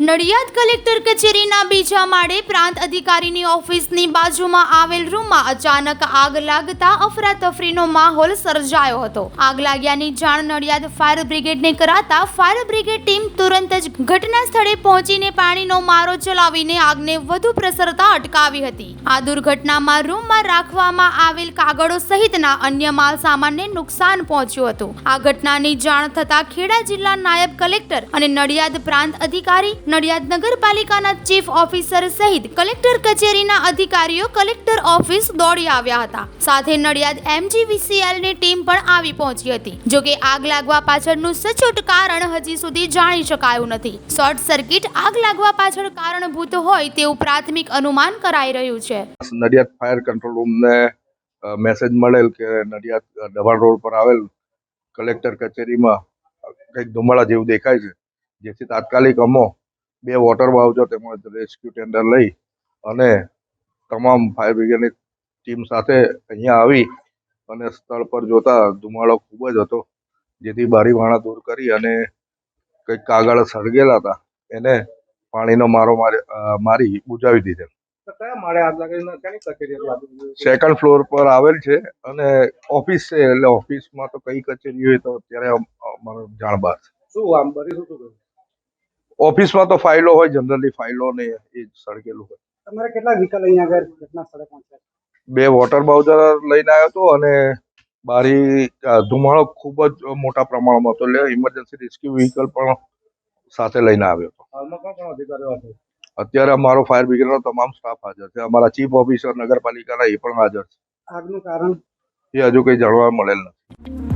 Nadiad collector કચેરીના બીજા માળે પ્રાંત અધિકારીની ઓફિસની બાજુમાં આવેલ રૂમમાં અચાનક આગ લાગતા અફરાતફરીનો માહોલ સર્જાયો હતો. આગ લાગ્યાની જાણ નડિયાદ ફાયર બ્રિગેડને કરાતા ફાયર બ્રિગેડ ટીમ તુરંત જ ઘટના સ્થળે પહોંચીને પાણીનો મારો ચલાવીને આગને વધુ પ્રસરતા અટકાવી હતી. આ દુર્ઘટનામાં રૂમમાં રાખવામાં આવેલ કાગળો સહિતના અન્ય માલ સામાનને નુકસાન પહોંચ્યું હતું. આ ઘટનાની જાણ થતાં ખેડા જિલ્લા નાયબ કલેક્ટર અને નડિયાદ પ્રાંત અધિકારી નડિયાદ નગરપાલિકાના ચીફ ઓફિસર સહિત કલેક્ટર કચેરીના અધિકારીઓ કલેક્ટર ઓફિસ દોડી આવ્યા હતા. સાથે નડિયાદ એમજીવીસીએલની ની ટીમ પણ આવી પહોંચી હતી. જો કે આગ લાગવા પાછળનું સચોટ કારણ હજી સુધી જાણી શકાયું નથી. શોર્ટ સર્કિટ આગ લાગવા પાછળ કારણભૂત હોય તેવું પ્રાથમિક અનુમાન કરાઈ રહ્યું છે. નડિયાદ ફાયર કંટ્રોલ રૂમને મેસેજ મળેલ કે નડિયાદ દવાણ રોડ પર આવેલ કલેક્ટર કચેરીમાં કંઈક ધુમાડા જેવું દેખાય છે, જેથી તાત્કાલિક અમો બે વોટર બાવજો તેમજ રેસ્ક્યુ ટેન્ડર લઈ અને તમામ ફાયર બ્રિગેડની ટીમ સાથે અહીંયા આવી અને સ્થળ પર જોતા ધુમાડો ખૂબ જ હતો જેથી બારી વાણા દૂર કરી અને કંઈક કાગળ સળગેલા હતા એને પાણીનો મારો મારી બુજાવી દીધેલ? સેકન્ડ ફ્લોર પર આવેલ છે અને ઓફિસ છે એટલે ઓફિસમાં તો કઈ કચેરી હોય તો ત્યારે અમ- અમારો જાણ બહાર છે. શું આમ બરી શું? ઓફિસમાં તો ફાઇલો હોય જનરલી ફાઇલો ને એ સળગેલું હોય. તમારે કેટલા વ્હીકલ અહીંયા આગળ ઘટના સ્થળે પહોંચ્યા? બે વોટર બાઉઝર લઈને આવ્યો હતો અને બારી ધુમાડો ખૂબ જ મોટા પ્રમાણમાં હતો. એટલે ઇમરજન્સી રેસ્ક્યુ વ્હીકલ પણ સાથે લઈને આવ્યો હતો. અત્યારે અમારો ફાયર બ્રિગેડનો તમામ સ્ટાફ હાજર છે. અમારા ચીફ ઓફિસર નગરપાલિકાના એ પણ હાજર આગનું કારણ? છે એ હજુ કંઈ જાણવા મળેલ નથી.